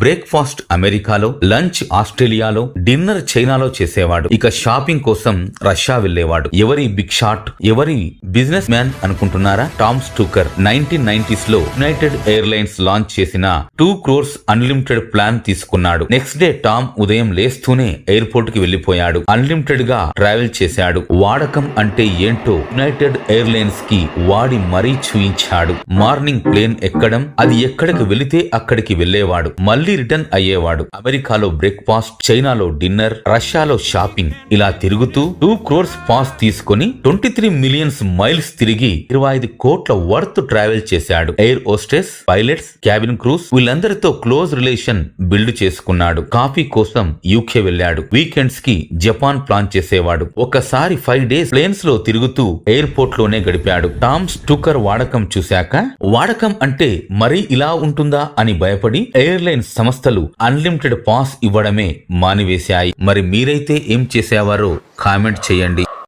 Breakfast అమెరికాలో lunch ఆస్ట్రేలియాలో dinner చైనాలో చేసేవాడు. ఇక షాపింగ్ కోసం రష్యా వెళ్ళేవాడు ఎవరి బిగ్ షాట్ ఎవరి బిజినెస్ మ్యాన్ అనుకుంటున్నారా? టామ్ స్టూకర్ నైన్టీన్ నైన్టీస్లో యునైటెడ్ ఎయిర్లైన్స్ లాంచ్ చేసిన టూ క్రోర్స్ అన్లిమిటెడ్ ప్లాన్ తీసుకున్నాడు. నెక్స్ట్ డే టామ్ ఉదయం లేస్తూనే ఎయిర్పోర్ట్కి వెళ్ళిపోయాడు అన్లిమిటెడ్గా ట్రావెల్ చేశాడు. వాడకం అంటే ఏంటో యునైటెడ్ ఎయిర్లైన్స్కి వాడి మరీ చూయించాడు. మార్నింగ్ ప్లేన్ ఎక్కడం అది ఎక్కడికి వెళితే అక్కడికి వెళ్ళేవాడు మళ్ళీ రిటర్న్ అయ్యేవాడు. అమెరికాలో బ్రేక్ఫాస్ట్ చైనాలో డిన్నర్ రష్యాలో షాపింగ్ ఇలా తిరుగుతూ టూ క్రోర్స్ పాస్ తీసుకొని ట్వంటీ త్రీ మిలియన్స్ మైల్స్ తిరిగి ఇరవై ఐదు కోట్ల వర్త్ ట్రావెల్ చేశాడు. Air hostess pilots cabin crews వీళ్ళందరితో క్లోజ్ రిలేషన్ బిల్డ్ చేసుకున్నాడు. కాఫీ కోసం యూకే వెళ్ళాడు. వీకెండ్స్కి జపాన్ ప్లాన్ చేసేవాడు. ఒకసారి ఫైవ్ డేస్ ప్లేన్స్లో తిరుగుతూ ఎయిర్పోర్ట్లోనే గడిపాడు. టామ్ స్టూకర్ వాడకం చూశాక వాడకం అంటే మరీ ఇలా ఉంటుందా? అని భయపడి ఎయిర్లైన్స్ సంస్థలు అన్లిమిటెడ్ పాస్ ఇవ్వడమే మానివేశాయి. మరి మీరైతే ఏం చేసేవారో కామెంట్ చేయండి.